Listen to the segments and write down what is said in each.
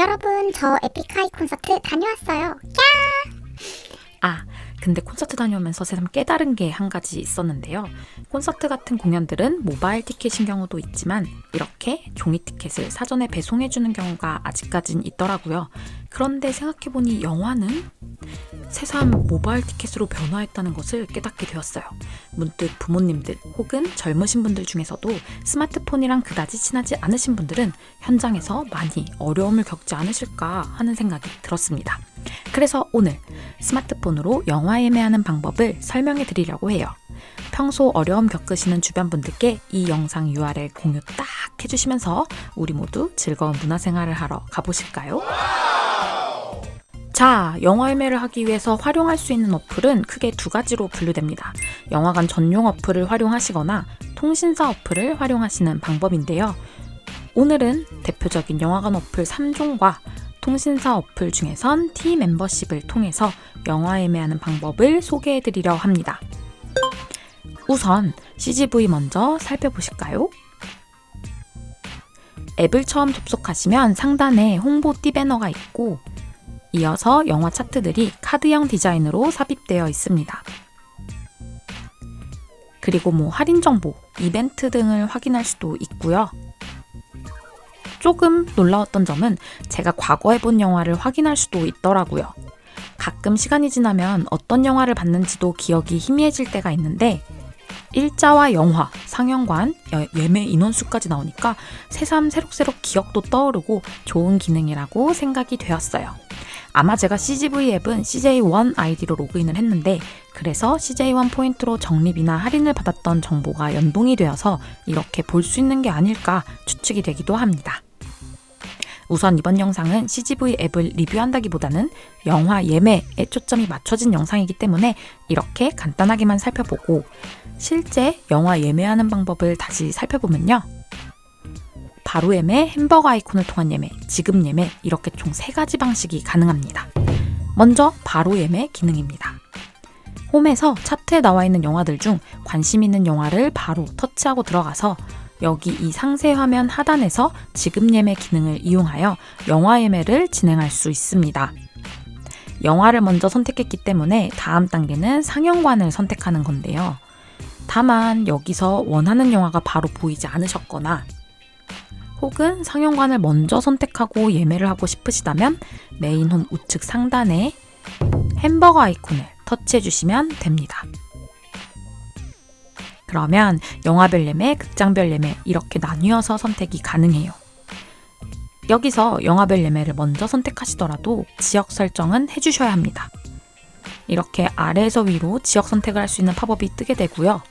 여러분, 저 에픽하이 콘서트 다녀왔어요. 아, 근데 콘서트 다녀오면서 새삼 깨달은 게 한 가지 있었는데요. 콘서트 같은 공연들은 모바일 티켓인 경우도 있지만 이렇게 종이 티켓을 사전에 배송해주는 경우가 아직까진 있더라고요. 그런데 생각해보니 영화는 새삼 모바일 티켓으로 변화했다는 것을 깨닫게 되었어요. 문득 부모님들 혹은 젊으신 분들 중에서도 스마트폰이랑 그다지 친하지 않으신 분들은 현장에서 많이 어려움을 겪지 않으실까 하는 생각이 들었습니다. 그래서 오늘 스마트폰으로 영화 예매하는 방법을 설명해 드리려고 해요. 평소 어려움 겪으시는 주변 분들께 이 영상 URL 공유 딱 해주시면서 우리 모두 즐거운 문화생활을 하러 가보실까요? 자, 영화 예매를 하기 위해서 활용할 수 있는 어플은 크게 두 가지로 분류됩니다. 영화관 전용 어플을 활용하시거나 통신사 어플을 활용하시는 방법인데요. 오늘은 대표적인 영화관 어플 3종과 통신사 어플 중에선 T 멤버십을 통해서 영화 예매하는 방법을 소개해 드리려 합니다. 우선 CGV 먼저 살펴보실까요? 앱을 처음 접속하시면 상단에 홍보 띠 배너가 있고 이어서 영화 차트들이 카드형 디자인으로 삽입되어 있습니다. 그리고 뭐 할인 정보, 이벤트 등을 확인할 수도 있고요. 조금 놀라웠던 점은 제가 과거에 본 영화를 확인할 수도 있더라고요. 가끔 시간이 지나면 어떤 영화를 봤는지도 기억이 희미해질 때가 있는데 일자와 영화, 상영관, 여- 예매 인원수까지 나오니까 새삼 새록새록 기억도 떠오르고 좋은 기능이라고 생각이 되었어요. 아마 제가 CGV 앱은 CJ1 아이디로 로그인을 했는데 그래서 CJ1 포인트로 적립이나 할인을 받았던 정보가 연동이 되어서 이렇게 볼 수 있는 게 아닐까 추측이 되기도 합니다. 우선 이번 영상은 CGV 앱을 리뷰한다기보다는 영화 예매에 초점이 맞춰진 영상이기 때문에 이렇게 간단하게만 살펴보고 실제 영화 예매하는 방법을 다시 살펴보면요. 바로 예매, 햄버거 아이콘을 통한 예매, 지급 예매 이렇게 총 세 가지 방식이 가능합니다. 먼저 바로 예매 기능입니다. 홈에서 차트에 나와 있는 영화들 중 관심 있는 영화를 바로 터치하고 들어가서 여기 이 상세 화면 하단에서 지급 예매 기능을 이용하여 영화 예매를 진행할 수 있습니다. 영화를 먼저 선택했기 때문에 다음 단계는 상영관을 선택하는 건데요. 다만 여기서 원하는 영화가 바로 보이지 않으셨거나 혹은 상영관을 먼저 선택하고 예매를 하고 싶으시다면 메인 홈 우측 상단에 햄버거 아이콘을 터치해 주시면 됩니다. 그러면 영화별 예매, 극장별 예매 이렇게 나뉘어서 선택이 가능해요. 여기서 영화별 예매를 먼저 선택하시더라도 지역 설정은 해주셔야 합니다. 이렇게 아래에서 위로 지역 선택을 할 수 있는 팝업이 뜨게 되고요.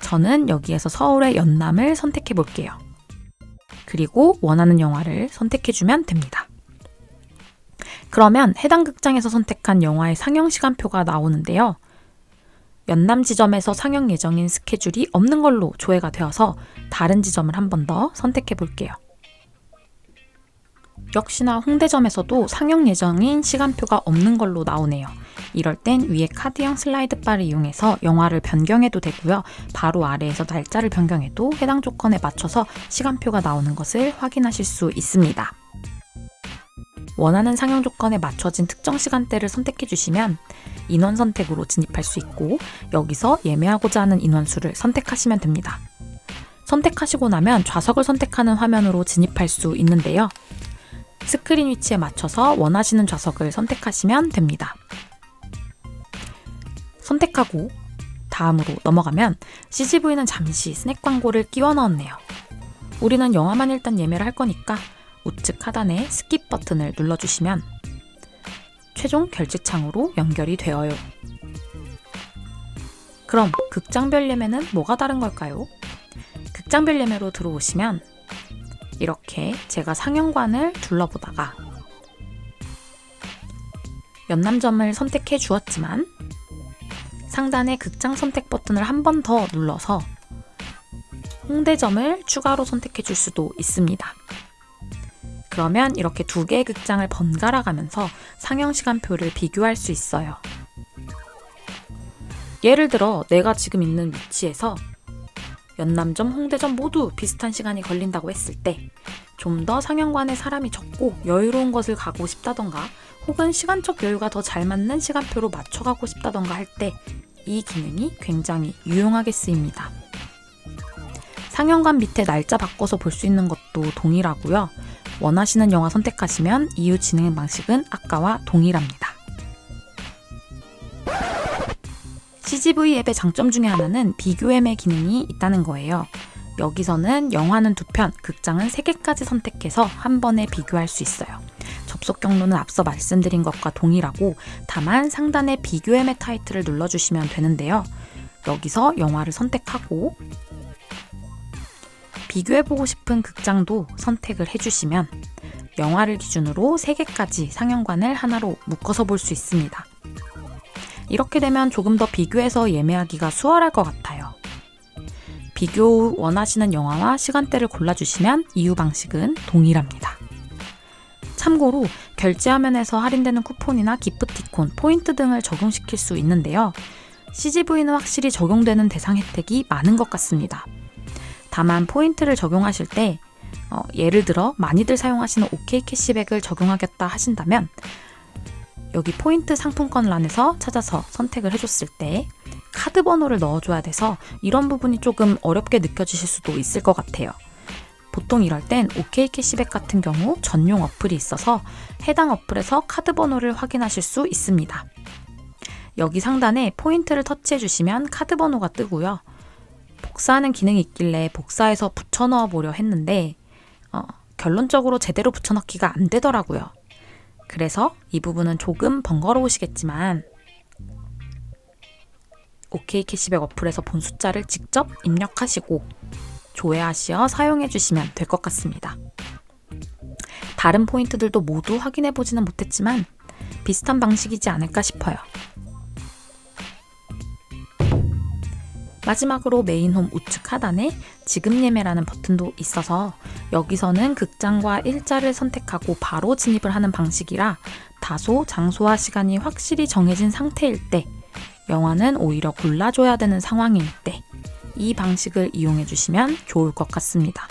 저는 여기에서 서울의 연남을 선택해 볼게요. 그리고 원하는 영화를 선택해주면 됩니다. 그러면 해당 극장에서 선택한 영화의 상영 시간표가 나오는데요. 연남 지점에서 상영 예정인 스케줄이 없는 걸로 조회가 되어서 다른 지점을 한 번 더 선택해 볼게요. 역시나 홍대점에서도 상영 예정인 시간표가 없는 걸로 나오네요. 이럴 땐 위에 카드형 슬라이드 바를 이용해서 영화를 변경해도 되고요. 바로 아래에서 날짜를 변경해도 해당 조건에 맞춰서 시간표가 나오는 것을 확인하실 수 있습니다. 원하는 상영 조건에 맞춰진 특정 시간대를 선택해 주시면 인원 선택으로 진입할 수 있고 여기서 예매하고자 하는 인원수를 선택하시면 됩니다. 선택하시고 나면 좌석을 선택하는 화면으로 진입할 수 있는데요. 스크린 위치에 맞춰서 원하시는 좌석을 선택하시면 됩니다. 선택하고 다음으로 넘어가면 CGV는 잠시 스낵 광고를 끼워 넣었네요. 우리는 영화만 일단 예매를 할 거니까 우측 하단에 스킵 버튼을 눌러주시면 최종 결제창으로 연결이 되어요. 그럼 극장별 예매는 뭐가 다른 걸까요? 극장별 예매로 들어오시면 이렇게 제가 상영관을 둘러보다가 연남점을 선택해 주었지만 상단의 극장 선택 버튼을 한 번 더 눌러서 홍대점을 추가로 선택해 줄 수도 있습니다. 그러면 이렇게 두 개의 극장을 번갈아 가면서 상영 시간표를 비교할 수 있어요. 예를 들어 내가 지금 있는 위치에서 연남점, 홍대점 모두 비슷한 시간이 걸린다고 했을 때 좀 더 상영관에 사람이 적고 여유로운 것을 가고 싶다던가 혹은 시간적 여유가 더 잘 맞는 시간표로 맞춰가고 싶다던가 할 때 이 기능이 굉장히 유용하게 쓰입니다. 상영관 밑에 날짜 바꿔서 볼 수 있는 것도 동일하고요. 원하시는 영화 선택하시면 이후 진행 방식은 아까와 동일합니다. CGV 앱의 장점 중에 하나는 비교애매 기능이 있다는 거예요. 여기서는 영화는 두 편, 극장은 세 개까지 선택해서 한 번에 비교할 수 있어요. 접속 경로는 앞서 말씀드린 것과 동일하고 다만 상단의 비교애매 타이틀을 눌러주시면 되는데요. 여기서 영화를 선택하고 비교해보고 싶은 극장도 선택을 해주시면 영화를 기준으로 3개까지 상영관을 하나로 묶어서 볼 수 있습니다. 이렇게 되면 조금 더 비교해서 예매하기가 수월할 것 같아요. 비교 후 원하시는 영화와 시간대를 골라주시면 이유 방식은 동일합니다. 참고로 결제 화면에서 할인되는 쿠폰이나 기프티콘, 포인트 등을 적용시킬 수 있는데요. CGV는 확실히 적용되는 대상 혜택이 많은 것 같습니다. 다만 포인트를 적용하실 때 어, 예를 들어 많이들 사용하시는 OK 캐시백을 적용하겠다 하신다면 여기 포인트 상품권 란에서 찾아서 선택을 해줬을 때 카드 번호를 넣어줘야 돼서 이런 부분이 조금 어렵게 느껴지실 수도 있을 것 같아요. 보통 이럴 땐 OK 캐시백 같은 경우 전용 어플이 있어서 해당 어플에서 카드 번호를 확인하실 수 있습니다. 여기 상단에 포인트를 터치해 주시면 카드 번호가 뜨고요. 복사하는 기능이 있길래 복사해서 붙여 넣어 보려 했는데 어, 결론적으로 제대로 붙여넣기가 안 되더라고요. 그래서 이 부분은 조금 번거로우시겠지만 OK 캐시백 어플에서 본 숫자를 직접 입력하시고 조회하시어 사용해 주시면 될 것 같습니다. 다른 포인트들도 모두 확인해 보지는 못했지만 비슷한 방식이지 않을까 싶어요. 마지막으로 메인홈 우측 하단에 지금 예매라는 버튼도 있어서 여기서는 극장과 일자를 선택하고 바로 진입을 하는 방식이라 다소 장소와 시간이 확실히 정해진 상태일 때 영화는 오히려 골라줘야 되는 상황일 때 이 방식을 이용해 주시면 좋을 것 같습니다.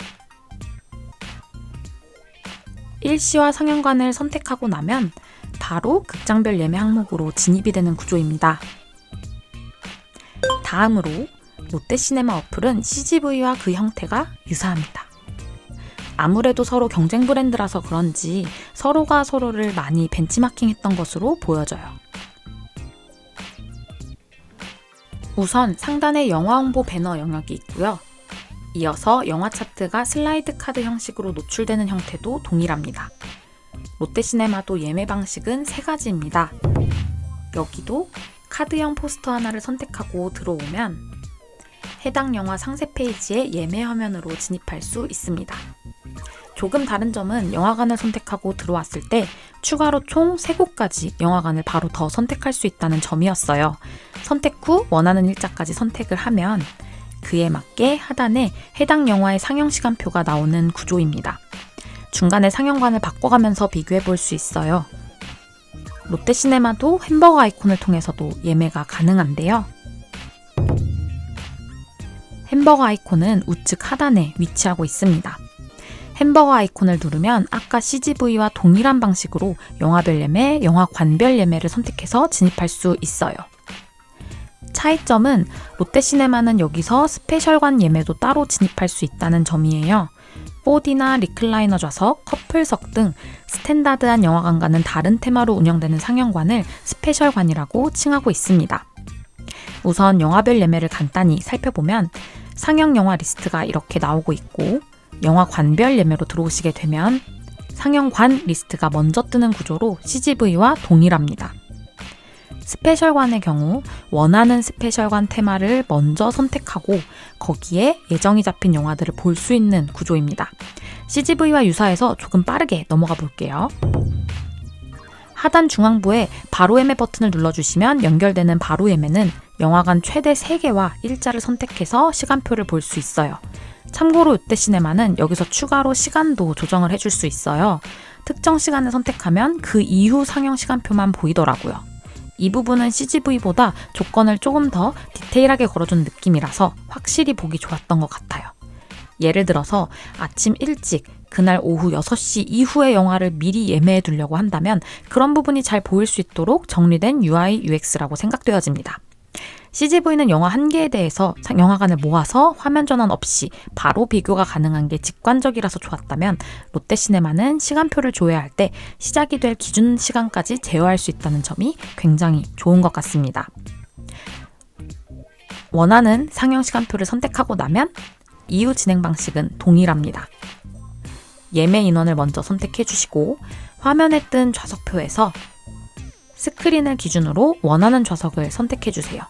일시와 상영관을 선택하고 나면 바로 극장별 예매 항목으로 진입이 되는 구조입니다. 다음으로 롯데시네마 어플은 CGV와 그 형태가 유사합니다. 아무래도 서로 경쟁 브랜드라서 그런지 서로가 서로를 많이 벤치마킹했던 것으로 보여져요. 우선 상단에 영화 홍보 배너 영역이 있고요. 이어서 영화 차트가 슬라이드 카드 형식으로 노출되는 형태도 동일합니다. 롯데시네마도 예매 방식은 세 가지입니다. 여기도 카드형 포스터 하나를 선택하고 들어오면 해당 영화 상세 페이지에 예매 화면으로 진입할 수 있습니다. 조금 다른 점은 영화관을 선택하고 들어왔을 때 추가로 총 3곳까지 영화관을 바로 더 선택할 수 있다는 점이었어요. 선택 후 원하는 일자까지 선택을 하면 그에 맞게 하단에 해당 영화의 상영 시간표가 나오는 구조입니다. 중간에 상영관을 바꿔가면서 비교해 볼 수 있어요. 롯데시네마도 햄버거 아이콘을 통해서도 예매가 가능한데요. 햄버거 아이콘은 우측 하단에 위치하고 있습니다. 햄버거 아이콘을 누르면 아까 CGV와 동일한 방식으로 영화별 예매, 영화관별 예매를 선택해서 진입할 수 있어요. 차이점은 롯데시네마는 여기서 스페셜관 예매도 따로 진입할 수 있다는 점이에요. 4D나 리클라이너 좌석, 커플석 등 스탠다드한 영화관과는 다른 테마로 운영되는 상영관을 스페셜관이라고 칭하고 있습니다. 우선 영화별 예매를 간단히 살펴보면 상영 영화 리스트가 이렇게 나오고 있고 영화관별 예매로 들어오시게 되면 상영관 리스트가 먼저 뜨는 구조로 CGV와 동일합니다. 스페셜관의 경우 원하는 스페셜관 테마를 먼저 선택하고 거기에 예정이 잡힌 영화들을 볼 수 있는 구조입니다. CGV와 유사해서 조금 빠르게 넘어가 볼게요. 하단 중앙부에 바로 예매 버튼을 눌러주시면 연결되는 바로 예매는 영화관 최대 3개와 일자를 선택해서 시간표를 볼 수 있어요. 참고로 롯데시네마는 여기서 추가로 시간도 조정을 해줄 수 있어요. 특정 시간을 선택하면 그 이후 상영 시간표만 보이더라고요. 이 부분은 CGV보다 조건을 조금 더 디테일하게 걸어준 느낌이라서 확실히 보기 좋았던 것 같아요. 예를 들어서 아침 일찍 그날 오후 6시 이후의 영화를 미리 예매해 두려고 한다면 그런 부분이 잘 보일 수 있도록 정리된 UI, UX라고 생각되어집니다. CGV는 영화 한 개에 대해서 상- 영화관을 모아서 화면 전환 없이 바로 비교가 가능한 게 직관적이라서 좋았다면 롯데시네마는 시간표를 조회할 때 시작이 될 기준 시간까지 제어할 수 있다는 점이 굉장히 좋은 것 같습니다. 원하는 상영 시간표를 선택하고 나면 이후 진행 방식은 동일합니다. 예매 인원을 먼저 선택해 주시고 화면에 뜬 좌석표에서 스크린을 기준으로 원하는 좌석을 선택해 주세요.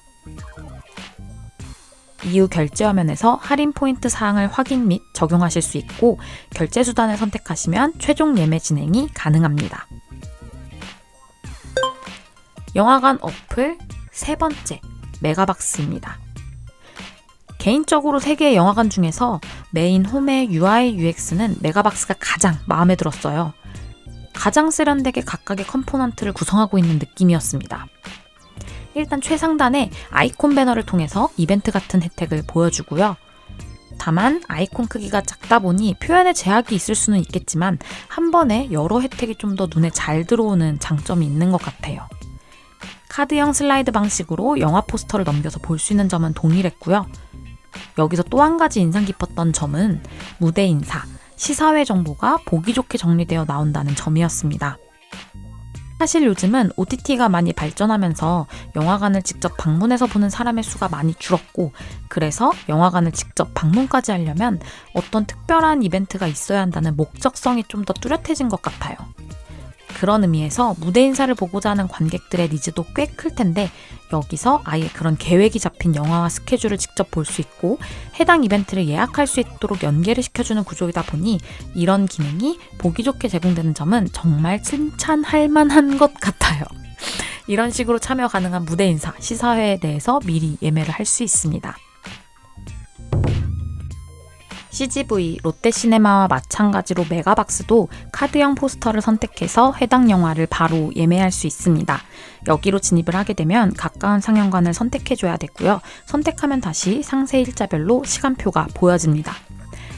이후 결제 화면에서 할인 포인트 사항을 확인 및 적용하실 수 있고 결제 수단을 선택하시면 최종 예매 진행이 가능합니다. 영화관 어플 세 번째 메가박스입니다. 개인적으로 세 개의 영화관 중에서 메인 홈의 UI UX는 메가박스가 가장 마음에 들었어요. 가장 세련되게 각각의 컴포넌트를 구성하고 있는 느낌이었습니다. 일단 최상단에 아이콘 배너를 통해서 이벤트 같은 혜택을 보여주고요. 다만 아이콘 크기가 작다 보니 표현에 제약이 있을 수는 있겠지만 한 번에 여러 혜택이 좀 더 눈에 잘 들어오는 장점이 있는 것 같아요. 카드형 슬라이드 방식으로 영화 포스터를 넘겨서 볼 수 있는 점은 동일했고요. 여기서 또 한 가지 인상 깊었던 점은 무대 인사, 시사회 정보가 보기 좋게 정리되어 나온다는 점이었습니다. 사실 요즘은 OTT가 많이 발전하면서 영화관을 직접 방문해서 보는 사람의 수가 많이 줄었고, 그래서 영화관을 직접 방문까지 하려면 어떤 특별한 이벤트가 있어야 한다는 목적성이 좀 더 뚜렷해진 것 같아요. 그런 의미에서 무대 인사를 보고자 하는 관객들의 니즈도 꽤 클 텐데 여기서 아예 그런 계획이 잡힌 영화와 스케줄을 직접 볼 수 있고 해당 이벤트를 예약할 수 있도록 연계를 시켜주는 구조이다 보니 이런 기능이 보기 좋게 제공되는 점은 정말 칭찬할 만한 것 같아요. 이런 식으로 참여 가능한 무대 인사, 시사회에 대해서 미리 예매를 할 수 있습니다. CGV, 롯데시네마와 마찬가지로 메가박스도 카드형 포스터를 선택해서 해당 영화를 바로 예매할 수 있습니다. 여기로 진입을 하게 되면 가까운 상영관을 선택해줘야 되고요. 선택하면 다시 상세 일자별로 시간표가 보여집니다.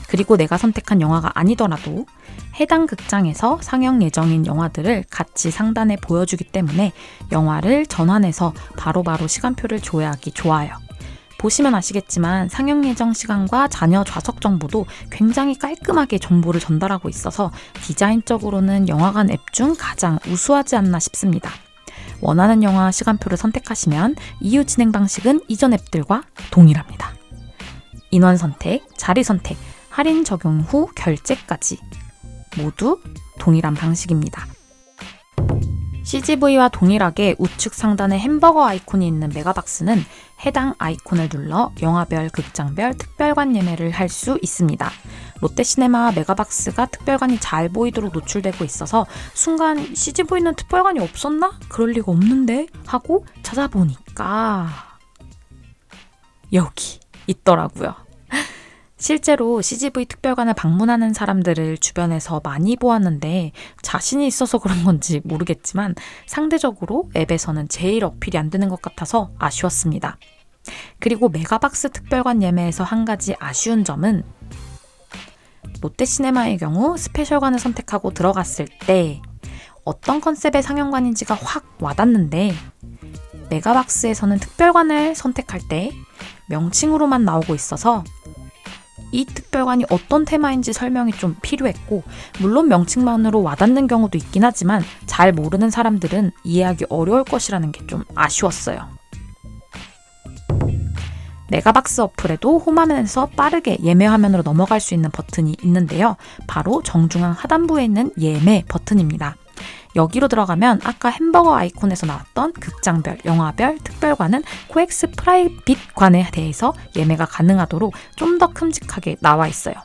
그리고 내가 선택한 영화가 아니더라도 해당 극장에서 상영 예정인 영화들을 같이 상단에 보여주기 때문에 영화를 전환해서 바로바로 시간표를 조회하기 좋아요. 보시면 아시겠지만 상영 예정 시간과 잔여 좌석 정보도 굉장히 깔끔하게 정보를 전달하고 있어서 디자인적으로는 영화관 앱 중 가장 우수하지 않나 싶습니다. 원하는 영화 시간표를 선택하시면 이후 진행 방식은 이전 앱들과 동일합니다. 인원 선택, 자리 선택, 할인 적용 후 결제까지 모두 동일한 방식입니다. CGV와 동일하게 우측 상단에 햄버거 아이콘이 있는 메가박스는 해당 아이콘을 눌러 영화별, 극장별, 특별관 예매를 할 수 있습니다. 롯데시네마 메가박스가 특별관이 잘 보이도록 노출되고 있어서 순간 CGV는 특별관이 없었나? 그럴 리가 없는데? 하고 찾아보니까 여기 있더라고요. 실제로 CGV 특별관을 방문하는 사람들을 주변에서 많이 보았는데 자신이 있어서 그런 건지 모르겠지만 상대적으로 앱에서는 제일 어필이 안 되는 것 같아서 아쉬웠습니다. 그리고 메가박스 특별관 예매에서 한 가지 아쉬운 점은 롯데시네마의 경우 스페셜관을 선택하고 들어갔을 때 어떤 컨셉의 상영관인지가 확 와닿는데 메가박스에서는 특별관을 선택할 때 명칭으로만 나오고 있어서 이 특별관이 어떤 테마인지 설명이 좀 필요했고, 물론 명칭만으로 와닿는 경우도 있긴 하지만 잘 모르는 사람들은 이해하기 어려울 것이라는 게 좀 아쉬웠어요. 메가박스 어플에도 홈화면에서 빠르게 예매 화면으로 넘어갈 수 있는 버튼이 있는데요. 바로 정중앙 하단부에 있는 예매 버튼입니다. 여기로 들어가면 아까 햄버거 아이콘에서 나왔던 극장별, 영화별, 특별관은 코엑스 프라이빗관에 대해서 예매가 가능하도록 좀 더 큼직하게 나와 있어요.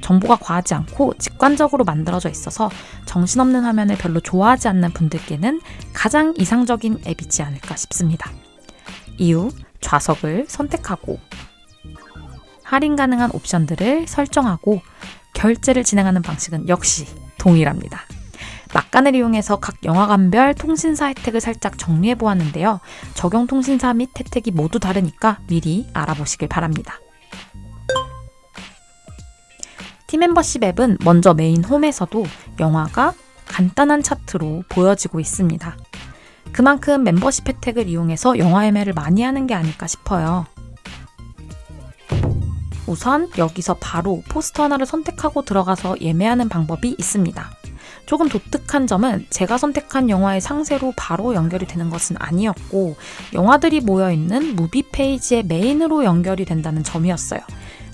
정보가 과하지 않고 직관적으로 만들어져 있어서 정신없는 화면을 별로 좋아하지 않는 분들께는 가장 이상적인 앱이지 않을까 싶습니다. 이후 좌석을 선택하고 할인 가능한 옵션들을 설정하고 결제를 진행하는 방식은 역시 동일합니다. 막간을 이용해서 각 영화관별 통신사 혜택을 살짝 정리해 보았는데요. 적용 통신사 및 혜택이 모두 다르니까 미리 알아보시길 바랍니다. 스팀 멤버십 앱은 먼저 메인 홈에서도 영화가 간단한 차트로 보여지고 있습니다. 그만큼 멤버십 혜택을 이용해서 영화 예매를 많이 하는 게 아닐까 싶어요. 우선 여기서 바로 포스터 하나를 선택하고 들어가서 예매하는 방법이 있습니다. 조금 독특한 점은 제가 선택한 영화의 상세로 바로 연결이 되는 것은 아니었고 영화들이 모여 있는 무비 페이지의 메인으로 연결이 된다는 점이었어요.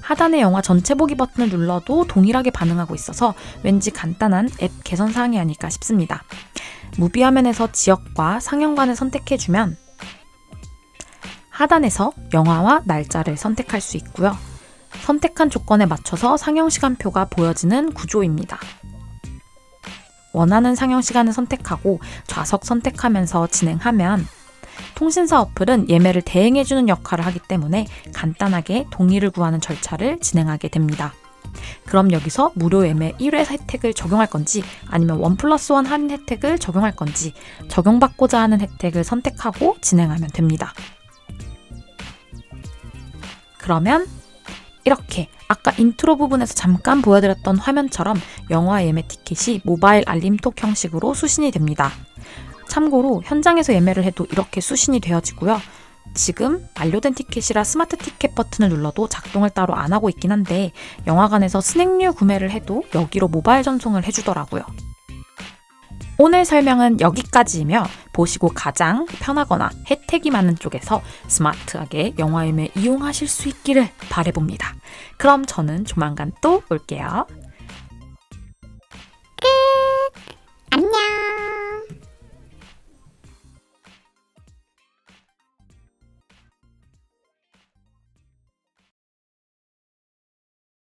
하단의 영화 전체 보기 버튼을 눌러도 동일하게 반응하고 있어서 왠지 간단한 앱 개선 사항이 아닐까 싶습니다. 무비 화면에서 지역과 상영관을 선택해주면 하단에서 영화와 날짜를 선택할 수 있고요. 선택한 조건에 맞춰서 상영 시간표가 보여지는 구조입니다. 원하는 상영 시간을 선택하고 좌석 선택하면서 진행하면 통신사 어플은 예매를 대행해주는 역할을 하기 때문에 간단하게 동의를 구하는 절차를 진행하게 됩니다. 그럼 여기서 무료 예매 1회 혜택을 적용할 건지 아니면 원 플러스 원 할인 혜택을 적용할 건지 적용받고자 하는 혜택을 선택하고 진행하면 됩니다. 그러면 이렇게 아까 인트로 부분에서 잠깐 보여드렸던 화면처럼 영화 예매 티켓이 모바일 알림톡 형식으로 수신이 됩니다. 참고로 현장에서 예매를 해도 이렇게 수신이 되어지고요. 지금 만료된 티켓이라 스마트 티켓 버튼을 눌러도 작동을 따로 안 하고 있긴 한데 영화관에서 스낵류 구매를 해도 여기로 모바일 전송을 해주더라고요. 오늘 설명은 여기까지이며 보시고 가장 편하거나 혜택이 많은 쪽에서 스마트하게 영화 예매 이용하실 수 있기를 바래봅니다. 그럼 저는 조만간 또 올게요.